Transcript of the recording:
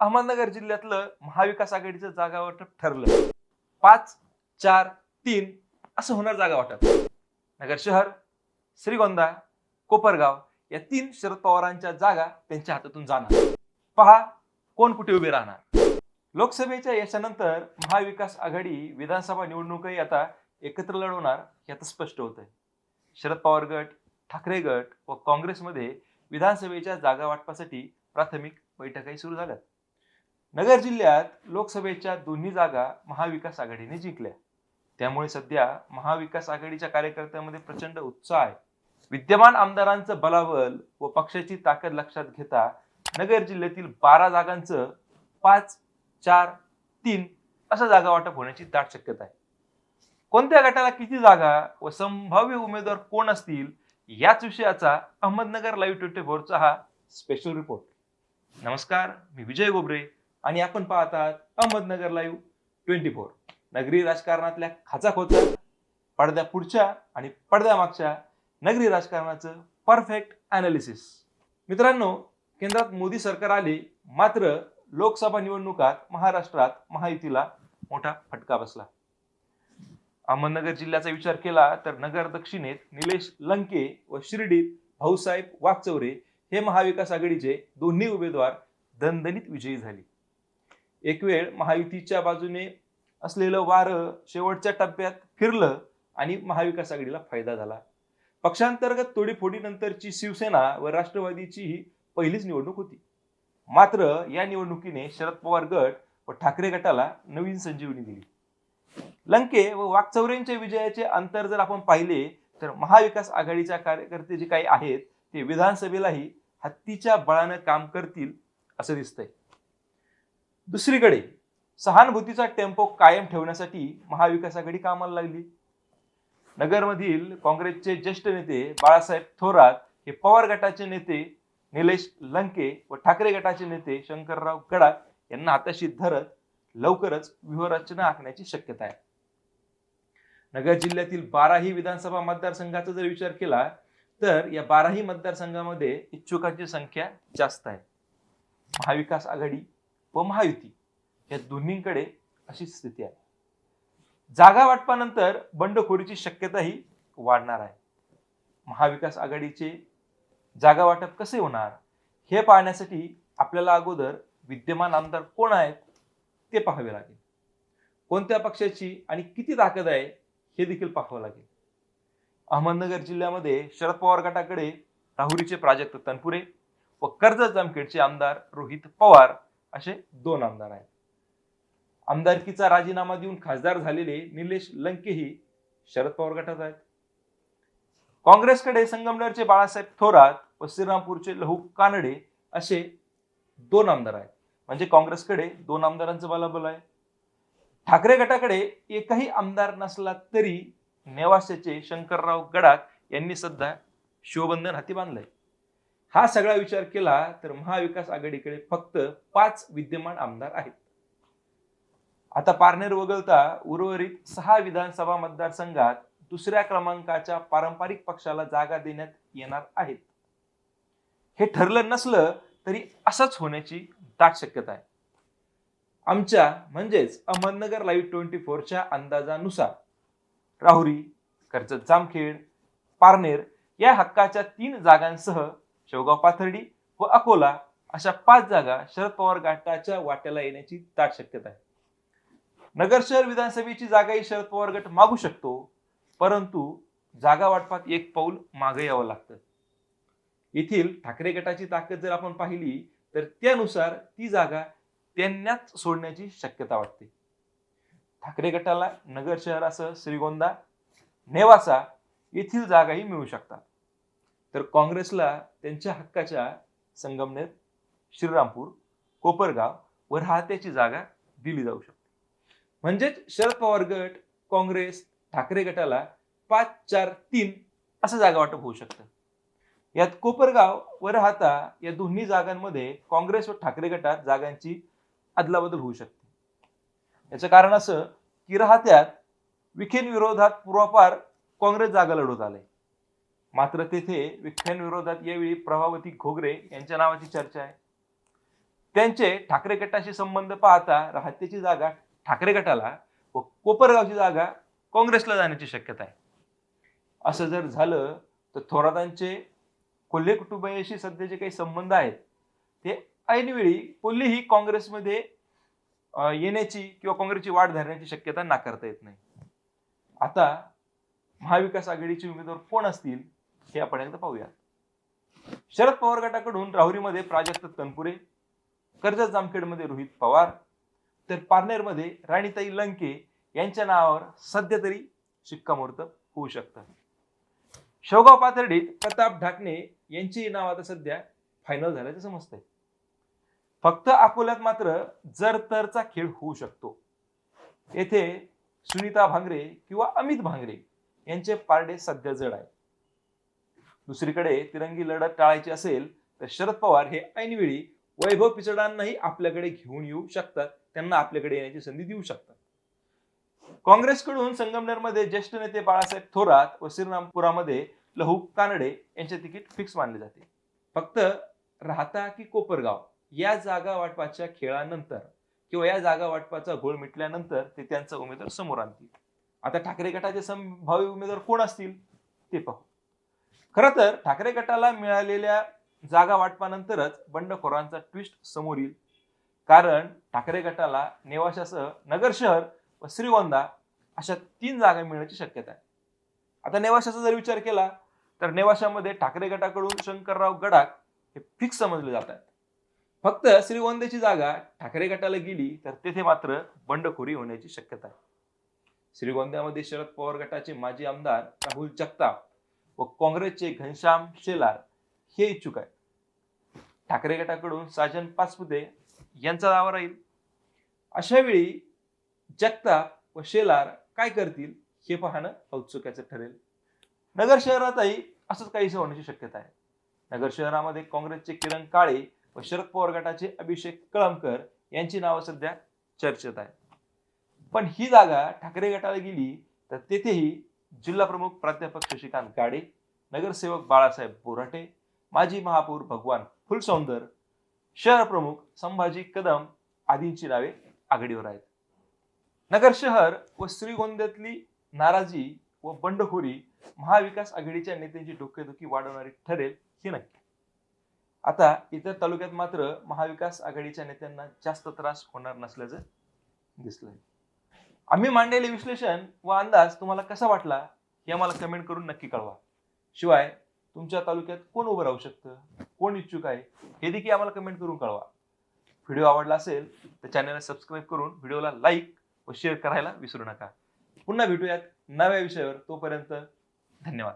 अहमदनगर जिल्ह्यातलं महाविकास आघाडीचं जागा वाटप ठरलं. पाच चार तीन असं होणार जागा वाटप. नगर शहर श्रीगोंदा कोपरगाव या तीन शरद पवारांच्या जागा त्यांच्या हातातून जाणार. पहा कोण कुठे उभे राहणार? लोकसभेच्या यशानंतर महाविकास आघाडी विधानसभा निवडणूकही आता एकत्र लढवणार हे आता स्पष्ट होत आहे शरद पवार गट ठाकरे गट व काँग्रेसमध्ये विधानसभेच्या जागा वाटपासाठी प्राथमिक बैठकाही सुरू झाल्या नगर जिल्ह्यात लोकसभेच्या दोन्ही जागा महाविकास आघाडीने जिंकल्या. त्यामुळे सध्या महाविकास आघाडीच्या कार्यकर्त्यांमध्ये प्रचंड उत्साह आहे. विद्यमान आमदारांचं बलाबल व पक्षाची ताकद लक्षात घेता नगर जिल्ह्यातील बारा जागांचं पाच चार तीन असं जागा वाटप होण्याची दाट शक्यता आहे. कोणत्या गटाला किती जागा व संभाव्य उमेदवार कोण असतील याच विषयाचा अहमदनगर लाईव्ह ट्वेंटी फोरचा हा स्पेशल रिपोर्ट नमस्कार मी विजय गोबरे आणि आपण पाहत आहात अहमदनगर लाईव्ह ट्वेंटी फोर नगरी राजकारणातल्या खाचाखोचा पडद्या पुढच्या आणि पडद्या मागच्या नगरी राजकारणाचं परफेक्ट अनालिसिस मित्रांनो केंद्रात मोदी सरकार आले मात्र लोकसभा निवडणुकात महाराष्ट्रात महायुतीला मोठा फटका बसला. अहमदनगर जिल्ह्याचा विचार केला तर नगर दक्षिणेत निलेश लंके व शिर्डीत भाऊसाहेब वाकचौरे हे महाविकास आघाडीचे दोन्ही उमेदवार दणदणीत विजयी झाले. एक वेळ महायुतीच्या बाजूने असलेलं वारं शेवटच्या टप्प्यात फिरलं आणि महाविकास आघाडीला फायदा झाला. पक्षांतर्गत तोडीफोडीनंतरची शिवसेना व राष्ट्रवादीची ही पहिलीच निवडणूक होती. मात्र या निवडणुकीने शरद पवार गट व ठाकरे गटाला नवीन संजीवनी दिली. लंके व वाकचौरेंच्या विजयाचे अंतर जर आपण पाहिले तर महाविकास आघाडीच्या कार्यकर्ते जे काही आहेत ते विधानसभेलाही हत्तीच्या बळानं काम करतील असं दिसतंय. दुसरीकडे सहानुभूतीचा टेम्पो कायम ठेवण्यासाठी महाविकास आघाडी कामाला लागली. नगरमधील काँग्रेसचे ज्येष्ठ नेते बाळासाहेब थोरात हे पवार गटाचे नेते निलेश लंके व ठाकरे गटाचे नेते शंकरराव गडाख यांना हाताशी धरत लवकरच व्यूहरचना आखण्याची शक्यता आहे. नगर जिल्ह्यातील बाराही विधानसभा मतदारसंघाचा जर विचार केला तर या बाराही मतदारसंघामध्ये इच्छुकांची संख्या जास्त आहे. महाविकास आघाडी व महायुती या दोन्हीकडे अशी स्थिती आहे. जागा वाटपानंतर बंडखोरीची शक्यताही वाढणार आहे. महाविकास आघाडीचे जागा वाटप कसे होणार हे पाहण्यासाठी आपल्याला अगोदर विद्यमान आमदार कोण आहेत ते पाहावे लागेल. कोणत्या पक्षाची आणि किती ताकद आहे हे देखील पाहावं लागेल. अहमदनगर जिल्ह्यामध्ये शरद पवार गटाकडे राहुरीचे प्राजक्त तनपुरे व कर्जत जामखेडचे आमदार रोहित पवार असे दोन आमदार आहेत. आमदारकीचा राजीनामा देऊन खासदार झालेले निलेश लंकेही शरद पवार गटात आहेत. काँग्रेसकडे संगमनेरचे बाळासाहेब थोरात व श्रीरामपूरचे लहू कानडे असे दोन आमदार आहेत. म्हणजे काँग्रेसकडे दोन आमदारांचं बलाबल आहे. ठाकरे गटाकडे एकही आमदार नसला तरी नेवासेचे शंकरराव गडाख यांनी सध्या शिवबंधन हाती बांधलंय. हा सगळा विचार केला तर महाविकास आघाडीकडे फक्त पाच विद्यमान आमदार आहेत. आता पारनेर वगळता उर्वरित सहा विधानसभा मतदारसंघात दुसऱ्या क्रमांकाच्या पारंपरिक पक्षाला जागा देण्यात येणार आहेत. हे ठरलं नसलं तरी असंच होण्याची दाट शक्यता आहे. आमच्या म्हणजेच अहमदनगर लाईव्ह ट्वेंटी फोरच्या अंदाजानुसार राहुरी कर्जत जामखेड पारनेर या हक्काच्या तीन जागांसह शेवगाव पाथर्डी व अकोला अशा पाच जागा शरद पवार गटाच्या वाट्याला येण्याची दाट शक्यता आहे. नगर शहर विधानसभेची जागाही शरद पवार गट मागू शकतो परंतु जागा वाटपात एक पाऊल मागे यावं लागतं. येथील ठाकरे गटाची ताकद जर आपण पाहिली तर त्यानुसार ती जागा त्यांनाच सोडण्याची शक्यता वाटते. ठाकरे गटाला नगर शहरासह श्रीगोंदा नेवासा येथील जागाही मिळू शकतात. तर काँग्रेसला त्यांच्या हक्काच्या संगमनेर श्रीरामपूर कोपरगाव व राहत्याची जागा दिली जाऊ शकते. म्हणजेच शरद पवार गट काँग्रेस ठाकरे गटाला पाच चार तीन असं जागा वाटप होऊ शकतं. यात कोपरगाव व राहता या दोन्ही जागांमध्ये काँग्रेस व ठाकरे गटात जागांची अदलाबदल होऊ शकते. याचं कारण असं की राहत्यात विखेंविरोधात पूर्वापार काँग्रेस जागा लढवत आले मात्र तेथे विखेंविरोधात यावेळी प्रभावती घोगरे यांच्या नावाची चर्चा आहे. त्यांचे ठाकरे गटाशी संबंध पाहता राहत्याची जागा ठाकरे गटाला व कोपरगावची जागा काँग्रेसला जाण्याची शक्यता आहे. असं जर झालं तर थोरातांचे कोल्हे कुटुंबियाशी सध्या जे काही संबंध आहेत ते ऐनवेळी कोल्हेही काँग्रेसमध्ये येण्याची किंवा काँग्रेसची वाट धरण्याची शक्यता नाकारता येत नाही. आता महाविकास आघाडीचे उमेदवार कोण असतील? हे आपण एकदा पाहूया. शरद पवार गटाकडून राहुरीमध्ये प्राजक्त तनपुरे कर्जत जामखेडमध्ये रोहित पवार तर पारनेरमध्ये राणीताई लंके यांच्या नावावर सध्या तरी शिक्कामोर्तब होऊ शकतं. शेवगाव पाथर्डीत प्रताप ढाकणे यांची नाव आता सध्या फायनल झाल्याचं समजतंय. फक्त अकोल्यात मात्र जर तरचा खेळ होऊ शकतो. येथे सुनीता भांगरे किंवा अमित भांगरे यांचे पारडे सध्या जड आहे दुसरीकडे तिरंगी लढत टाळायची असेल तर शरद पवार हे ऐनवेळी वैभव पिचडांनाही आपल्याकडे घेऊन येऊ शकतात. त्यांना आपल्याकडे येण्याची संधी देऊ शकतात. काँग्रेसकडून संगमनेरमध्ये ज्येष्ठ नेते बाळासाहेब थोरात व श्रीरामपुरामध्ये लहू कानडे यांचे तिकीट फिक्स मानले जाते. फक्त राहता की कोपरगाव या जागा वाटपाच्या खेळानंतर किंवा या जागा वाटपाचा घोळ मिटल्यानंतर ते त्यांचा उमेदवार समोर आणतील. आता ठाकरे गटाचे संभाव्य उमेदवार कोण असतील? ते पाहू. खरं तर ठाकरे गटाला मिळालेल्या जागा वाटपानंतरच बंडखोरांचा ट्विस्ट समोर येईल. कारण ठाकरे गटाला नेवाशासह नगर शहर व श्रीगोंदा अशा तीन जागा मिळण्याची शक्यता आहे. आता नेवाशाचा जर विचार केला तर नेवाशामध्ये ठाकरे गटाकडून शंकरराव गडाख हे फिक्स समजले जात आहेत फक्त श्रीगोंद्याची जागा ठाकरे गटाला गेली तर तेथे मात्र बंडखोरी होण्याची शक्यता आहे. श्रीगोंद्यामध्ये शरद पवार गटाचे माजी आमदार राहुल जगताप व काँग्रेसचे घनश्याम शेलार हे इच्छुक आहेत. ठाकरे गटाकडून साजन पाचपुते यांचा दावा राहील. अशा वेळी जगताप व शेलार काय करतील हे पाहणं औत्सुक्याचं ठरेल. नगर शहरातही असंच काहीसं होण्याची शक्यता आहे. नगर शहरामध्ये काँग्रेसचे किरण काळे व शरद पवार गटाचे अभिषेक कळमकर यांची नावं सध्या चर्चेत आहे पण ही जागा ठाकरे गटाला गेली तर तेथेही जिल्हा प्रमुख प्राध्यापक शशिकांत गाडे नगरसेवक बाळासाहेब बोराटे माजी महापौर भगवान फुलसौंदर शहर प्रमुख संभाजी कदम आदींची नावे आघाडीवर आहेत. नगर शहर व श्रीगोंद्यातली नाराजी व बंडखोरी महाविकास आघाडीच्या नेत्यांची डोकेदुखी वाढवणारी ठरेल हे नक्की. आता इतर तालुक्यात मात्र महाविकास आघाडीच्या नेत्यांना जास्त त्रास होणार नसल्याचं दिसलंय. आम्ही मांडलेले विश्लेषण व अंदाज तुम्हाला कसा वाटला हे आम्हाला कमेंट करून नक्की कळवा. शिवाय तुमच्या तालुक्यात कोण उभं राहू शकतं? कोण इच्छुक आहे? हे देखील आम्हाला कमेंट करून कळवा. व्हिडिओ आवडला असेल तर चॅनलला सबस्क्राईब करून व्हिडिओला लाईक व शेअर करायला विसरू नका. पुन्हा भेटूयात नव्या विषयावर. तोपर्यंत धन्यवाद.